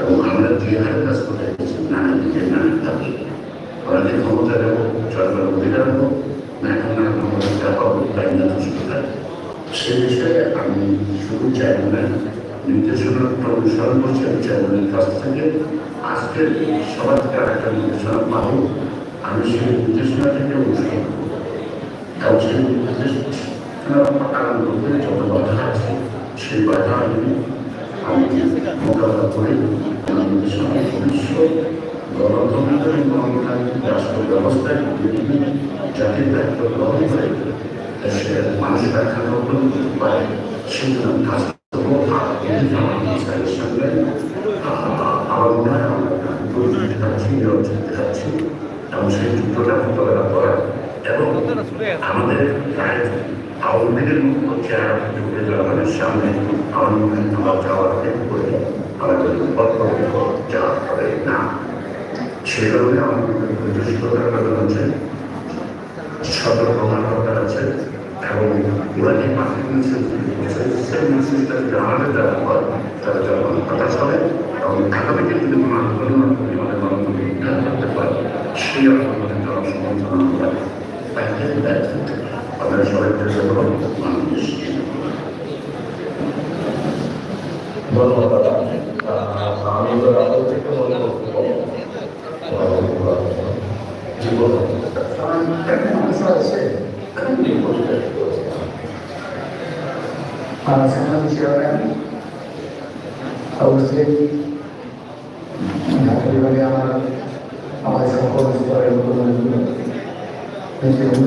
এবং আমরা যে হারে কাজ করে গেছি না নিজে না থাকি যে ক্ষমতা দেবো সরকার অধিকার দেবো, না এখন না আমাদের টাকা তাই না তো সুবিধা? সে বিষয়ে আমি শুধু চেয়ারম্যানের নির্দেশনার অনুসরণ করছি, আমি চেয়ারম্যানের কাছ থেকে। আজকের সবার থেকে একটা নির্দেশনা পাবো, আমি সেই নির্দেশনা থেকে অনুসরণ করব। এবং সেই নির্দেশনা পালন যত বাধা আছে, সেই বাধা আমি আমি মোকাবেলা করে আমাদের সঙ্গে ভবিষ্যৎ গণতন্ত্র এবং গণতান্ত্রিক রাষ্ট্র ব্যবস্থায় বিভিন্ন জাতির দায়িত্ব গ্রহণ করে দেশের মানুষের সেই যুদ্ধটা মোকাবেলা করা এবং আমাদের আওয়ামী লীগের মুখ্য জনগণের সামনে আমার মনে যাওয়ার করে আমাদের না সেই কারণে আমাদের আছে সতর্কতার দরকার আছে, এবং ওরা যে মাঠে মিছিল সেই মিছিলটা জানালে দেওয়ার পর তারা যখন হতাশ হবে এবং আগামীতে যদি পারে সেই আন্দোলনের জনসমর্থন পাইতে ব্যর্থ আপনারা সবাইকে ধন্যবাদ মানুষ ধন্যবাদ আমি তো রাহুল থেকে মনে করব জীবন Sangat তো জন্য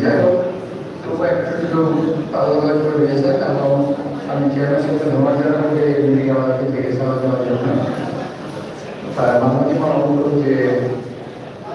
যাই হোক তবু একটা সুযোগ আলাদা করে আমি চেয়ারের সাথে ধন্যবাদ জানাব যে এই মিটিং আমাদেরকে দেখে সাহায্য করার জন্য বাংলাদেশ আমার অনুরোধ যে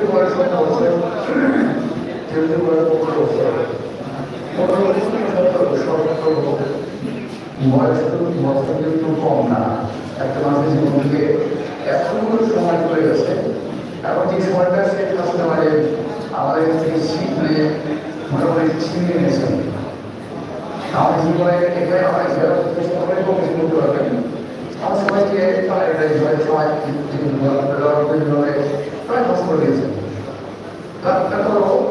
পনেরো বছর পনেরো বছর সতেরো বছর বয়স তো বছর কিন্তু কম না একটা মানুষের জীবন থেকে এতগুলো সময় চলে গেছে এবং যে সময়টা সে আসলে আমাদের আমাদের থেকে নিয়ে মোটামুটি ছিনিয়ে নিয়েছেন আমাদের জীবনে এখানে অনেক যারা অনেক কম কিছু করতে পারবেন আমার সবাইকে তারা এটা সবাই সবাই প্রায় খরচ করে তারপর